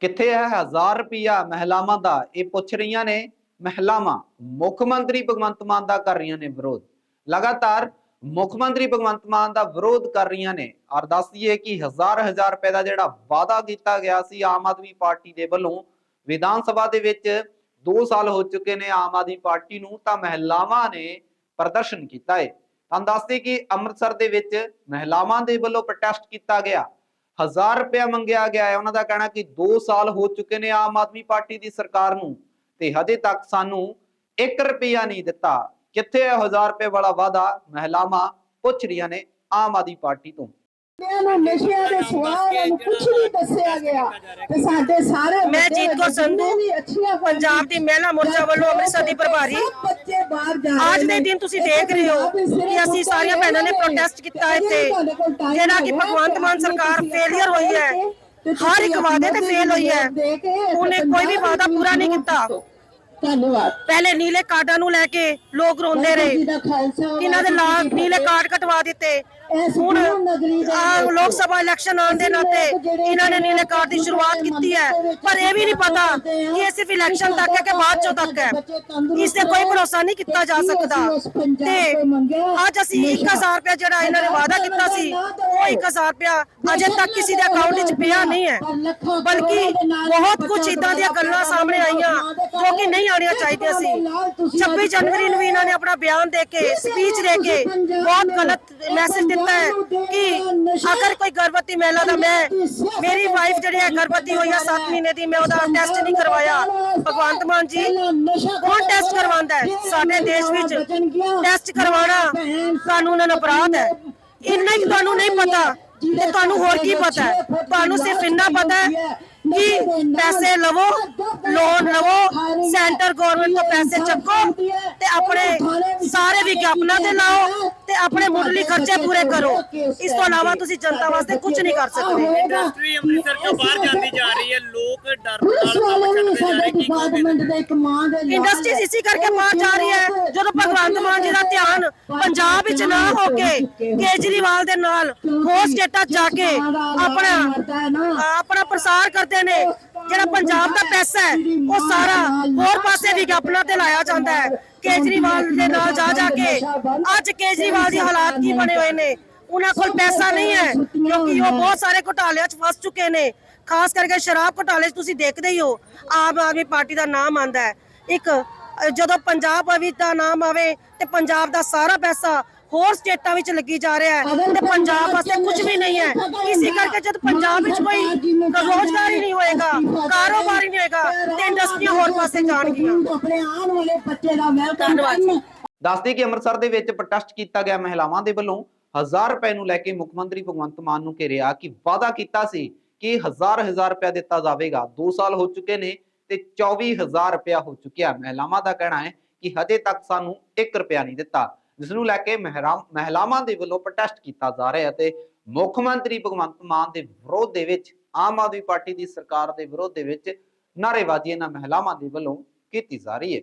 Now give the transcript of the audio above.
ਕਿੱਥੇ ਹੈ? 1000 ਰੁਪਿਆ ਮਹਿਲਾਵਾਂ ਦਾ। ਇਹ ਪੁੱਛ ਰਹੀਆਂ ਨੇ ਮਹਿਲਾਵਾਂ। ਮੁੱਖ ਮੰਤਰੀ ਭਗਵੰਤ ਮਾਨ ਦਾ ਕਰ ਰਹੀਆਂ ਨੇ ਵਿਰੋਧ। ਲਗਾਤਾਰ ਮੁੱਖ ਮੰਤਰੀ ਭਗਵੰਤ ਮਾਨ ਦਾ ਵਿਰੋਧ ਕਰ ਰਹੀਆਂ ਨੇ। ਔਰ ਦੱਸ ਦਈਏ ਕਿ ਹਜ਼ਾਰ ਹਜ਼ਾਰ ਰੁਪਏ ਦਾ ਜਿਹੜਾ ਵਾਅਦਾ ਕੀਤਾ ਗਿਆ ਸੀ ਆਮ ਆਦਮੀ ਪਾਰਟੀ ਦੇ ਵੱਲੋਂ, ਵਿਧਾਨ ਸਭਾ ਦੇ ਵਿੱਚ 2 ਸਾਲ ਹੋ ਚੁੱਕੇ ਨੇ ਆਮ ਆਦਮੀ ਪਾਰਟੀ ਨੂੰ, ਤਾਂ ਮਹਿਲਾਵਾਂ ਨੇ ਪ੍ਰਦਰਸ਼ਨ ਕੀਤਾ ਹੈ ਤੁਹਾਨੂੰ ਦੱਸਦੇ ਕਿ ਅੰਮ੍ਰਿਤਸਰ ਦੇ ਵਿੱਚ ਮਹਿਲਾਵਾਂ ਦੇ ਵੱਲੋਂ ਪ੍ਰੋਟੈਸਟ ਕੀਤਾ ਗਿਆ। ਹਜ਼ਾਰ ਰੁਪਇਆ ਮੰਗਿਆ ਗਿਆ ਹੈ। ਉਹਨਾਂ ਦਾ ਕਹਿਣਾ ਕਿ 2 ਸਾਲ ਹੋ ਚੁੱਕੇ ਨੇ ਆਮ ਆਦਮੀ ਪਾਰਟੀ ਦੀ ਸਰਕਾਰ ਨੂੰ ਤੇ ਹਜੇ ਤੱਕ ਸਾਨੂੰ 1 ਰੁਪਇਆ ਨਹੀਂ ਦਿੱਤਾ। ਕਿੱਥੇ ਹੈ 1000 ਰੁਪਏ ਵਾਲਾ ਵਾਅਦਾ? ਮਹਿਲਾਵਾਂ ਪੁੱਛ ਰਹੀਆਂ ਨੇ ਆਮ ਆਦਮੀ ਪਾਰਟੀ ਤੋਂ। ਨੂੰ ਨਸ਼ਿਆਂ ਦੇ ਸਵਾਲ ਨੂੰ ਕੁਝ ਨਹੀਂ ਦੱਸਿਆ ਗਿਆ। ਤੇ ਸਾਡੇ ਸਾਰੇ ਮੈਂ ਵੱਡੇ ਜੀਤ ਕੌਰ ਸੰਧੂ, ਜਿੰਨੇ ਵੀ ਅੱਛੀਆਂ ਪੰਜਾਬ ਦੀ ਮਹਿਲਾ ਮੋਰਚਾ ਵੱਲੋਂ ਅੰਮ੍ਰਿਤਸਰ ਦੀ ਪ੍ਰਭਾਰੀ। ਸਭ ਬੱਚੇ ਬਾਹਰ ਜਾ ਰਹੇ ਅੱਜ ਦੇ ਨੇ। ਦਿਨ ਤੁਸੀਂ ਇੱਕ ਦੇਖ ਰਹੇ ਹੋ ਪੰਜਾਬ ਦੇ ਕਿ ਅਸੀਂ ਸਾਰੀਆਂ ਭੈਣਾਂ ਨੇ ਪ੍ਰੋਟੈਸਟ ਕੀਤਾ ਇੱਥੇ। ਜਿਹੜਾ ਕਿ ਭਗਵੰਤ ਮਾਨ ਸਰਕਾਰ ਫੇਲਿਅਰ ਹੋਈ ਹੈ। ਹਰ ਇੱਕ ਵਾਅਦੇ ਤੇ ਫੇਲ ਹੋਈ ਹੈ। ਉਹਨੇ ਕੋਈ ਵੀ ਵਾਅਦਾ ਪੂਰਾ ਨਹੀਂ ਕੀਤਾ। ਧੰਨਵਾਦ। ਪਹਿਲੇ ਨੀਲੇ ਕਾਰਡਾਂ ਨੂੰ ਲੈ ਕੇ ਲੋਕ ਰੋਂਦੇ ਰਹੇ। ਇਹਨਾਂ ਦੇ ਨੀਲੇ ਕਾਰਡ ਕਟਵਾ ਦਿੱਤੇ। ਹੁਣ ਆ ਲੋਕ ਸਭਾ ਇਲੈਕਸ਼ਨ ਆਉਣ ਦੇ ਨਾਤੇ ਇਹਨਾਂ ਨੇ ਨੀਲੇ ਕਾਰਡ ਦੀ ਸ਼ੁਰੂਆਤ ਕੀਤੀ ਹੈ। ਪਰ ਇਹ ਵੀ ਨਹੀਂ ਪਤਾ ਕਿ ਇਹ ਸਿਰਫ ਇਲੈਕਸ਼ਨ ਤੱਕ ਹੈ ਕਿ ਬਾਅਦ ਚੋਂ ਤੱਕ ਹੈ। ਇਸ ਤੇ ਕੋਈ ਭਰੋਸਾ ਨਹੀਂ ਕੀਤਾ ਜਾ ਸਕਦਾ। ਤੇ ਅੱਜ ਅਸੀਂ 1000 ਰੁਪਏ ਜਿਹੜਾ ਇਹਨਾਂ ਨੇ ਵਾਅਦਾ ਕੀਤਾ ਸੀ ਉਹ 1000 ਰੁਪਏ ਅਜੇ ਤੱਕ ਕਿਸੇ ਦੇ ਅਕਾਊਂਟ ਵਿੱਚ ਪਿਆ ਨਹੀਂ ਹੈ। ਬਲਕਿ ਬਹੁਤ ਕੁਝ ਇਦਾਂ ਦੀਆਂ ਗੱਲਾਂ ਸਾਹਮਣੇ ਆਈਆਂ ਜੋ ਕਿ ਨਹੀਂ ਆਉਣੀਆਂ ਚਾਹੀਦੀਆਂ ਸੀ। 26 ਜਨਵਰੀ ਨੂੰ ਵੀ ਇਹਨਾਂ ਨੇ ਆਪਣਾ ਬਿਆਨ ਦੇ ਕੇ ਸਪੀਚ ਦੇ ਕੇ ਬਹੁਤ ਗਲਤ ਮੈਸੇਜ ਦਿੱਤਾ ਹੈ ਕਿ ਅਗਰ ਕੋਈ ਗਰਭਵਤੀ ਮਹਿਲਾ ਦਾ ਮੈਂ ਮੇਰੀ ਵਾਈਫ ਜਿਹੜੀ ਹੈ ਗਰਭਵਤੀ ਹੋਈ ਹੈ। 7 ਮਹੀਨੇ ਦੀ ਮੈਂ ਉਹਦਾ ਟੈਸਟ ਨਹੀਂ ਕਰਵਾਇਆ। ਭਗਵੰਤ ਮਾਨ ਜੀ ਕੌਣ ਟੈਸਟ ਕਰਵਾਉਂਦਾ ਹੈ? ਸਾਡੇ ਦੇਸ਼ ਵਿੱਚ ਟੈਸਟ ਕਰਵਾਉਣਾ ਕਾਨੂੰਨ ਅਪਰਾਧ ਹੈ। ਇੰਨਾ ਹੀ ਤੁਹਾਨੂੰ ਨਹੀਂ ਪਤਾ ਤੇ ਤੁਹਾਨੂੰ ਹੋਰ ਕੀ ਪਤਾ ਹੈ? ਤੁਹਾਨੂੰ ਸਿਰਫ ਇੰਨਾ ਪਤਾ ਹੈ ਕਿ ਪੈਸੇ ਲਵੋ ਲੋਨ ਲਵੋ ਸੈਂਟਰ ਗਵਰਨਮੈਂਟ ਤੋਂ ਪੈਸੇ ਚੱਕੋ ਤੇ ਆਪਣੇ ਸਾਰੇ ਵਿਗਿਆਪਨਾਂ ਤੇ ਲਾਓ ਤੇ ਆਪਣੇ ਮੁੱਢਲੀ ਖਰਚੇ ਪੂਰੇ ਕਰੋ। ਇਸ ਤੋਂ ਇਲਾਵਾ ਤੁਸੀਂ ਜਨਤਾ ਵਾਸਤੇ ਕੁਝ ਨਹੀਂ ਕਰ ਸਕਦੇ। ਇੰਡਸਟਰੀ ਅੰਮ੍ਰਿਤਸਰ ਤੋਂ ਬਾਹਰ ਜਾਂਦੀ ਜਾ ਰਹੀ ਹੈ। ਲੋਕ ਡਰ ਨਾਲ ਕੰਮ ਛੱਡਦੇ ਜਾ ਰਹੇ ਕੀ ਕਹੋਗੇ ਡਿਪਾਰਟਮੈਂਟ ਦੇ ਇੱਕ ਮਾਂ ਦੇ ਇੰਡਸਟਰੀ ਇਸੇ ਕਰਕੇ ਬਾਹਰ ਜਾ ਰਹੀ ਹੈ ਜਦੋਂ ਭਗਵੰਤ ਮਾਨ ਜੀ ਦਾ ਧਿਆਨ ਪੰਜਾਬ ਵਿੱਚ ਨਾ ਹੋ ਕੇ, ਕੇਜਰੀਵਾਲ ਦੇ ਨਾਲ ਹੋਰ ਸਟੇਟਾਂ ਜਾ ਕੇ ਆਪਣਾ ਆਪਣਾ ਪ੍ਰਸਾਰ ਕਰਦੇ ਨੇ। ਜਿਹੜਾ ਪੰਜਾਬ ਦਾ ਪੈਸਾ ਹੈ, ਉਹ ਸਾਰਾ ਹੋਰ ਪਾਸੇ ਵਿਗਿਆਪਨਾਂ ਤੇ ਲਾਇਆ ਜਾਂਦਾ ਹੈ। ਕੇਜਰੀਵਾਲ ਦੇ ਨਾਲ ਜਾ ਜਾ ਕੇ ਅੱਜ ਕੇਜਰੀਵਾਲ ਦੀ ਹਾਲਾਤ ਕੀ ਬਣੇ ਹੋਏ ਨੇ? ਉਹਨਾਂ ਕੋਲ ਪੈਸਾ ਨਹੀਂ ਹੈ, ਕਿਉਂਕਿ ਉਹ ਬਹੁਤ ਸਾਰੇ ਘੁਟਾਲਿਆਂ 'ਚ ਫਸ ਚੁੱਕੇ ਨੇ। ਖਾਸ ਕਰਕੇ ਸ਼ਰਾਬ ਘੁਟਾਲੇ 'ਚ ਤੁਸੀਂ ਦੇਖਦੇ ਹੀ ਹੋ, ਆਮ ਆਦਮੀ ਪਾਰਟੀ ਦਾ ਨਾਮ ਆਂਦਾ ਹੈ। ਇੱਕ ਜਦੋਂ ਪੰਜਾਬ ਵਿੱਚ ਦਾ ਨਾਮ ਆਵੇ ਤੇ ਪੰਜਾਬ ਦਾ ਸਾਰਾ ਪੈਸਾ ਹੋਰ ਸਟੇਟਾਂ ਵਿੱਚ ਲੱਗੀ ਜਾ ਰਿਹਾ ਹੈ ਤੇ ਪੰਜਾਬ ਵਾਸਤੇ ਕੁਝ ਵੀ ਨਹੀਂ ਹੈ। ਇਸੇ ਕਰਕੇ ਜਦ ਪੰਜਾਬ ਵਿੱਚ ਕੋਈ ਰੋਜ਼ਗਾਰ ਹੀ ਨਹੀਂ ਹੋਏਗਾ ਕਾਰੋਬਾਰ ਹੀ ਨਹੀਂ ਹੋਏਗਾ ਤੇ ਇੰਡਸਟਰੀਆਂ ਹੋਰ ਪਾਸੇ ਜਾਣਗੀਆਂ। ਆਪਣੇ ਆਉਣ ਵਾਲੇ ਬੱਚੇ ਦਾ ਵੈਲਕਮ ਧੰਨਵਾਦ ਜੀ। ਦੱਸਦੇ ਕਿ ਅੰਮ੍ਰਿਤਸਰ ਦੇ ਵਿੱਚ ਪ੍ਰੋਟੈਸਟ ਕੀਤਾ ਗਿਆ ਮਹਿਲਾਵਾਂ ਦੇ ਵੱਲੋਂ। 1000 ਰੁਪਏ ਨੂੰ ਲੈ ਕੇ ਮੁੱਖ ਮੰਤਰੀ ਭਗਵੰਤ ਮਾਨ ਨੂੰ ਘੇਰਿਆ ਕਿ ਵਾਅਦਾ ਕੀਤਾ ਸੀ ਕਿ ਹਜ਼ਾਰ ਹਜ਼ਾਰ ਰੁਪਏ ਦਿੱਤਾ ਜਾਵੇਗਾ। 2 ਸਾਲ ਹੋ ਚੁੱਕੇ ਨੇ ਤੇ 24000 ਰੁਪਇਆ ਹੋ ਚੁੱਕਿਆ। ਮਹਿਲਾਵਾਂ ਦਾ ਕਹਿਣਾ ਹੈ ਕਿ ਹਜੇ ਤੱਕ ਸਾਨੂੰ 1 ਰੁਪਇਆ ਨਹੀਂ ਦਿੱਤਾ। ਜਿਸ ਨੂੰ ਲੈ ਕੇ ਮਹਿਰਾ- ਮਹਿਲਾਵਾਂ ਦੇ ਵੱਲੋਂ ਪ੍ਰੋਟੈਸਟ ਕੀਤਾ ਜਾ ਰਿਹਾ ਤੇ ਮੁੱਖ ਮੰਤਰੀ ਭਗਵੰਤ ਮਾਨ ਦੇ ਵਿਰੋਧ ਦੇ ਵਿੱਚ, ਆਮ ਆਦਮੀ ਪਾਰਟੀ ਦੀ ਸਰਕਾਰ ਦੇ ਵਿਰੋਧ ਦੇ ਵਿੱਚ ਨਾਅਰੇਬਾਜ਼ੀ ਇਹਨਾਂ ਮਹਿਲਾਵਾਂ ਦੇ ਵੱਲੋਂ ਕੀਤੀ ਜਾ ਰਹੀ ਹੈ।